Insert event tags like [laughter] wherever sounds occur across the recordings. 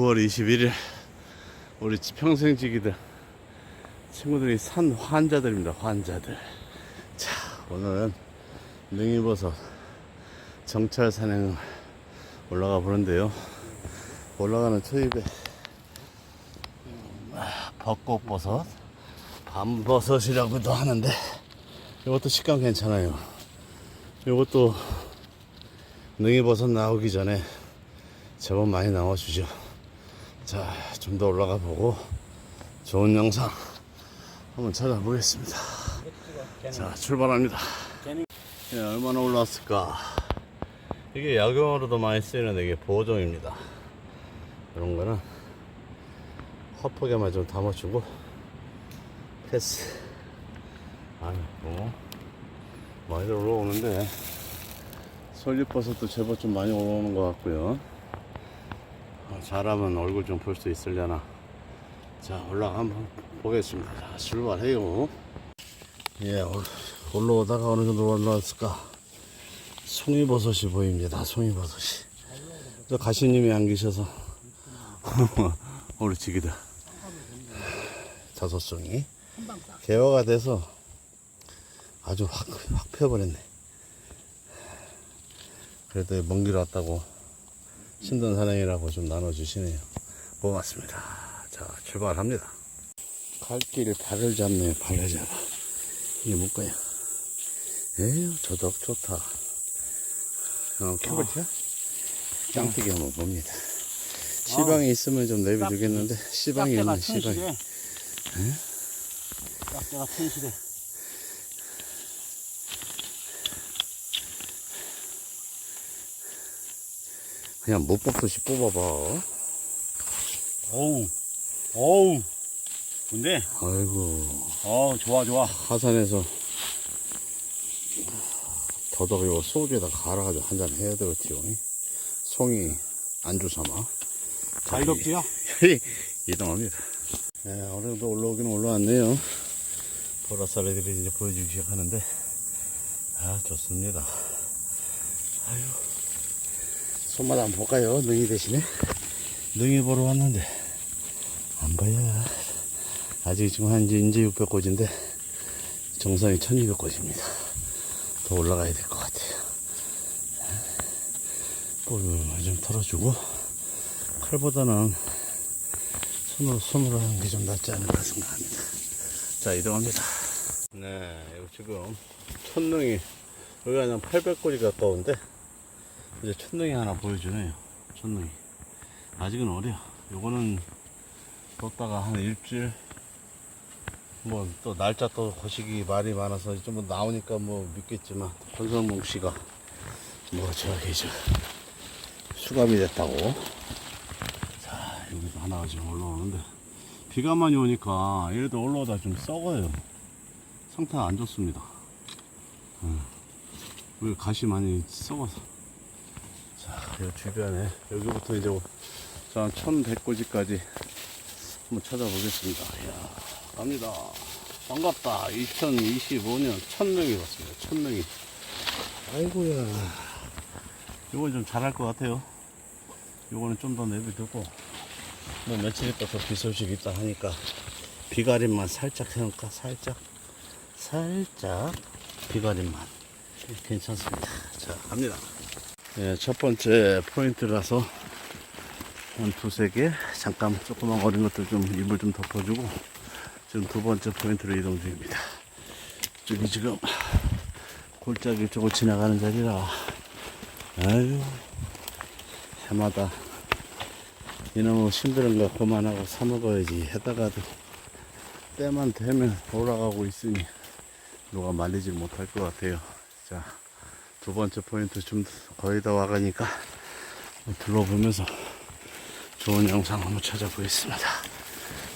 자, 오늘이 9월 21일. 우리 평생 지기들, 친구들이 산 환자들입니다. 환자들. 자, 오늘은 능이버섯 정찰 산행 올라가 보는데요. 올라가는 초입에 아, 벚꽃버섯, 밤버섯이라고도 하는데 이것도 식감 괜찮아요. 이것도 능이버섯 나오기 전에 제법 많이 나와주죠. 자, 좀 더 올라가 보고 좋은 영상 한번 찾아보겠습니다. 자, 출발합니다. 예, 얼마나 올라왔을까? 이게 약용으로도 많이 쓰이는 이게 보정입니다. 이런 거는 화폭에만 좀 담아주고 패스. 아니, 뭐 많이들 올라오는데 솔잎버섯도 제법 좀 많이 올라오는 것 같고요. 어, 잘하면 얼굴 좀 볼 수 있으려나. 자, 올라가 한번 보겠습니다. 자, 출발해요. 예, 올- 올라오다가 어느 정도 올라왔을까? 송이버섯이 보입니다. 송이버섯이. 저 가시님이 안 계셔서 [laughs] 오르치기다. 다섯 송이. 개화가 돼서 아주 확, 확 펴버렸네. 그래도 먼 길 왔다고 힘든 산행이라고 좀 나눠주시네요. 고맙습니다. 자, 출발합니다. 갈길 발을 잡네, 발을 잡아. 이게 뭘까요? 에휴, 저덕 좋다. 어, 캐버티야? 짱뜨기 한번 봅니다. 시방이 있으면 좀 내비두겠는데, 시방이 없네, 시방이. 튼실해. 짝대가 튼실해. 그냥 못 뽑듯이 뽑아봐. 어우, 어우. 근데, 아이고, 어우, 좋아, 좋아. 하산에서 더덕 이거 소주에다 갈아가지고 한 잔 해야 되겠지요. 송이 안주 삼아. 잘 덥지요? [laughs] 이동합니다. 네, 어느 정도 올라오긴 올라왔네요. 보라쌀 애들이 이제 보여주기 시작하는데, 아, 좋습니다. 아유, 손맛 한번 볼까요? 능이 대신에? 능이 보러 왔는데, 안 봐요. 아직 지금 한 이제, 이제 600꽃인데, 정상이 1200꽃입니다. 더 올라가야 될 것 같아요. 볼을 좀 털어주고, 칼보다는 손으로 손으로 하는 게 좀 낫지 않을까 생각합니다. 자, 이동합니다. 네, 여기 지금 천능이, 여기가 그냥 800골이 가까운데, 이제 천능이 하나 보여주네요. 천능이. 아직은 어려. 요거는 뒀다가 한 일주일, 뭐 또 날짜 또 거시기 말이 많아서 좀 나오니까 뭐 믿겠지만, 권성봉 씨가 뭐 저기 저 수감이 됐다고. 자, 여기서 하나가 지금 올라오는데, 비가 많이 오니까 얘도 올라오다 좀 썩어요. 상태가 안 좋습니다. 음. 왜 가시 많이 썩어서. 주변에, 여기부터 이제 한 1100고지까지 한번 찾아보겠습니다. 이야, 갑니다. 반갑다. 2025년 천능이 왔습니다. 천능이. 아이고야. 이건 좀 잘할 것 같아요. 요거는 좀 더 내비두고 뭐 며칠 있다 더비 소식 있다 하니까 비가림만 살짝 해놓을까 살짝 살짝 비가림만 괜찮습니다 자 갑니다 네, 첫 번째 포인트라서 한 두세 개 잠깐 조그만 어린 것들 좀 입을 좀 덮어주고 지금 두 번째 포인트로 이동 중입니다. 저기 지금 골짜기 쪽을 지나가는 자리라. 아유 해마다 이놈의 거 그만하고 사먹어야지 해다가도 때만 되면 돌아가고 있으니 누가 말리질 못할 것 같아요. 자 두 번째 포인트 좀 거의 다 와가니까 둘러보면서 좋은 영상 한번 찾아보겠습니다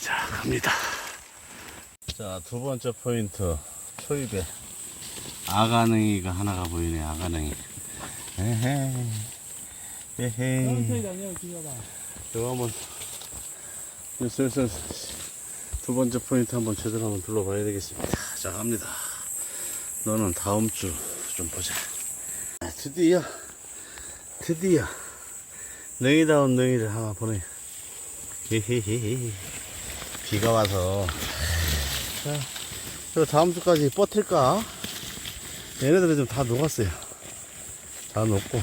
자 갑니다 자 두 번째 포인트 초입에 아가능이가 하나가 보이네 아가능이 에헤이 에헤이. 이거 한번 슬슬 두 번째 포인트 한번 제대로 한번 둘러봐야 되겠습니다. 자 갑니다. 너는 다음 주 좀 보자. 아, 드디어 드디어 능이다운 능이를 하나 보내. 비가 와서. 자, 저 다음 주까지 버틸까? 얘네들은 좀다 녹았어요. 다 녹고.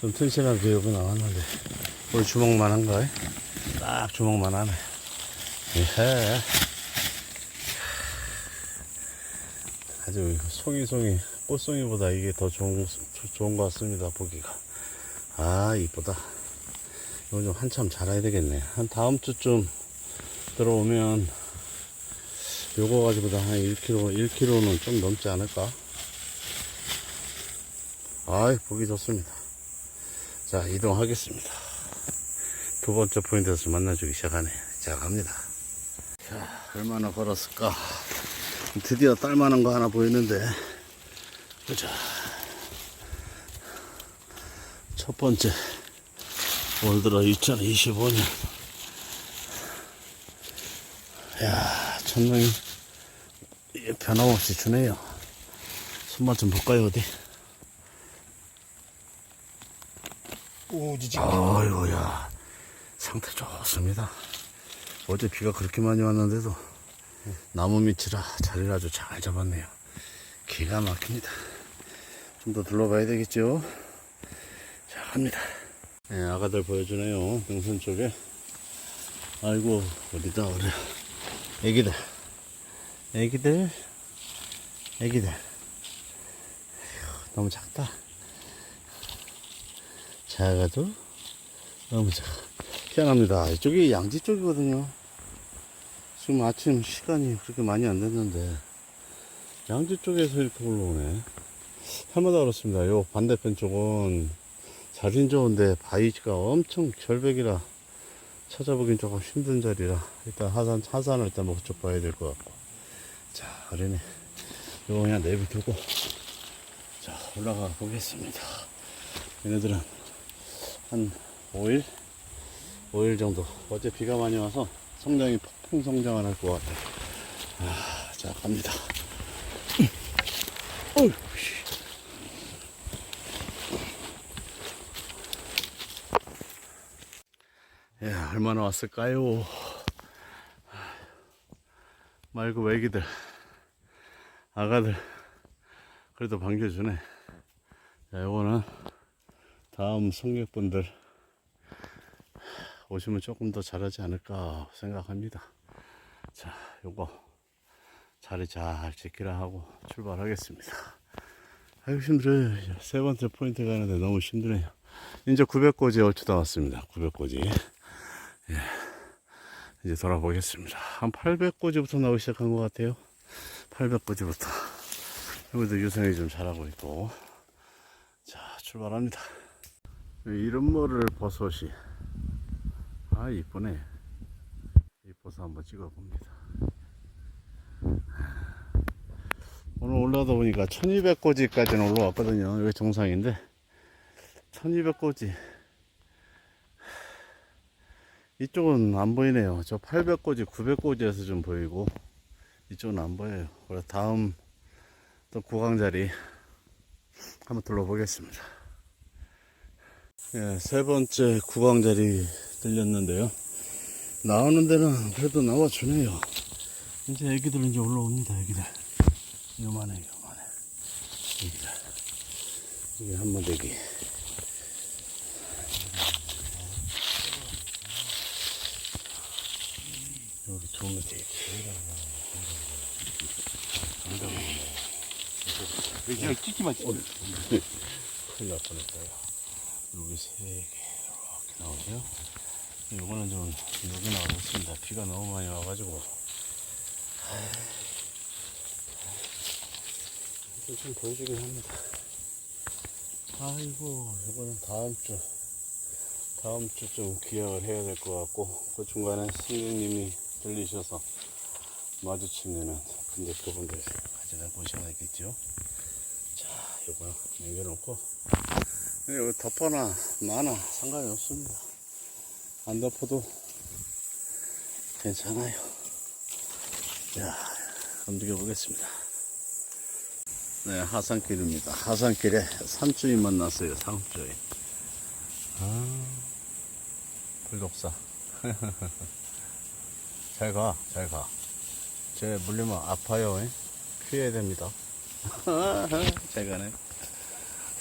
좀 튼실한 비가 나왔는데. 우리 주먹만 한가? 딱 주먹만 하네. 예. 아주 송이송이 꽃송이보다 이게 더 좋은 좋은 것 같습니다 보기가. 아 이쁘다. 이거 좀 한참 자라야 되겠네. 한 다음 주쯤 들어오면 요거 가지고도 한 1kg 1kg는 좀 넘지 않을까? 아이 보기 좋습니다. 자 이동하겠습니다. 두 번째 포인트에서 만나주기 시작하네. 자 갑니다. 자 얼마나 걸었을까 드디어 딸만한 거 하나 보이는데. 보자. 첫 번째. 올 들어 2025년. 야 천명이 변함없이 주네요. 손맛 좀 볼까요 어디? 오, 지지. 아이고야. 상태 좋습니다. 어제 비가 그렇게 많이 왔는데도 나무 밑이라 자리를 아주 잘 잡았네요. 기가 막힙니다. 좀 더 둘러봐야 되겠죠? 자 갑니다. 네, 아가들 보여주네요. 등산 쪽에. 아이고 어디다 어려. 애기들. 애기들. 애기들. 너무 작다. 작아도 너무 작아. 희한합니다. 이쪽이 양지 쪽이거든요 지금 아침 시간이 그렇게 많이 안 됐는데 양지 쪽에서 이렇게 올라오네 해마다 그렇습니다. 요 반대편 쪽은 자린 좋은데 바위가 엄청 절벽이라 찾아보긴 조금 힘든 자리라 일단 하산, 하산을 일단 목적 봐야 될 것 같고. 자 어린애 요거 그냥 내비두고. 자 올라가 보겠습니다. 얘네들은 한 5일? 5일 정도. 어제 비가 많이 와서 성장이 폭풍 성장을 할 것 같아요 아, 자 갑니다 씨. 예, 얼마나 왔을까요? 말고 애기들, 아가들, 그래도 반겨주네. 자, 요거는 다음 성객분들 오시면 조금 더 잘하지 않을까 생각합니다. 자, 요거 자리 잘 지키라 하고 출발하겠습니다. 아이고 힘들어요. 세 번째 포인트 가는데 너무 힘드네요. 이제 900고지 얼추 다 왔습니다. 900고지. 예. 이제 돌아보겠습니다. 한 800고지부터 나오기 시작한 것 같아요. 800고지부터. 여기도 유성이 좀 잘하고 있고. 자, 출발합니다. 이름모를 버섯이. 아, 이쁘네. 이 버섯 한번 찍어봅니다. 오늘 올라다 보니까 1200고지까지는 올라왔거든요. 여기 정상인데. 1200고지. 이쪽은 안 보이네요. 저 800고지, 900고지에서 좀 보이고, 이쪽은 안 보여요. 그래서 다음 또 구강 자리 한번 둘러보겠습니다. 예, 세 번째 구강 자리 들렸는데요. 나오는 데는 그래도 나와주네요. 이제 애기들은 이제 올라옵니다, 애기들. 요만해, 요만해. 애기들. 이게 한마대기. 여기 좋은 거 되게 그냥 찍기만 찍어. 큰일 날 뻔했어요. 여기 세 개 이렇게 나오고 요. 이거는 좀 여기 나오겠습니다. 비가 너무 많이 와가지고. 이거 좀 보여주긴 합니다. 아이고, 이거는 다음 주, 다음 주 좀 기약을 해야 될 것 같고, 그 중간에 선생님이 들리셔서 마주치면은, 근데 그분들 가져가 보셔야겠죠. 자, 요거 남겨놓고, 여기 덮어나, 많아, 상관이 없습니다. 안 덮어도 괜찮아요. 자, 움직여 보겠습니다. 네, 하산길입니다. 하산길에 산주인 만났어요, 산주인. 아, 불독사. [laughs] 잘 가, 잘 가. 쟤 물리면 아파요. 에? 피해야 됩니다. [laughs] 잘 가네.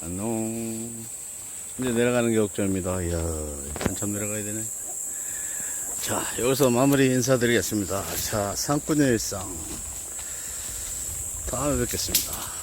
안녕. 이제 내려가는 게 걱정입니다. 이야, 한참 내려가야 되네. 자, 여기서 마무리 인사드리겠습니다. 자, 상꾼의 일상. 다음에 뵙겠습니다.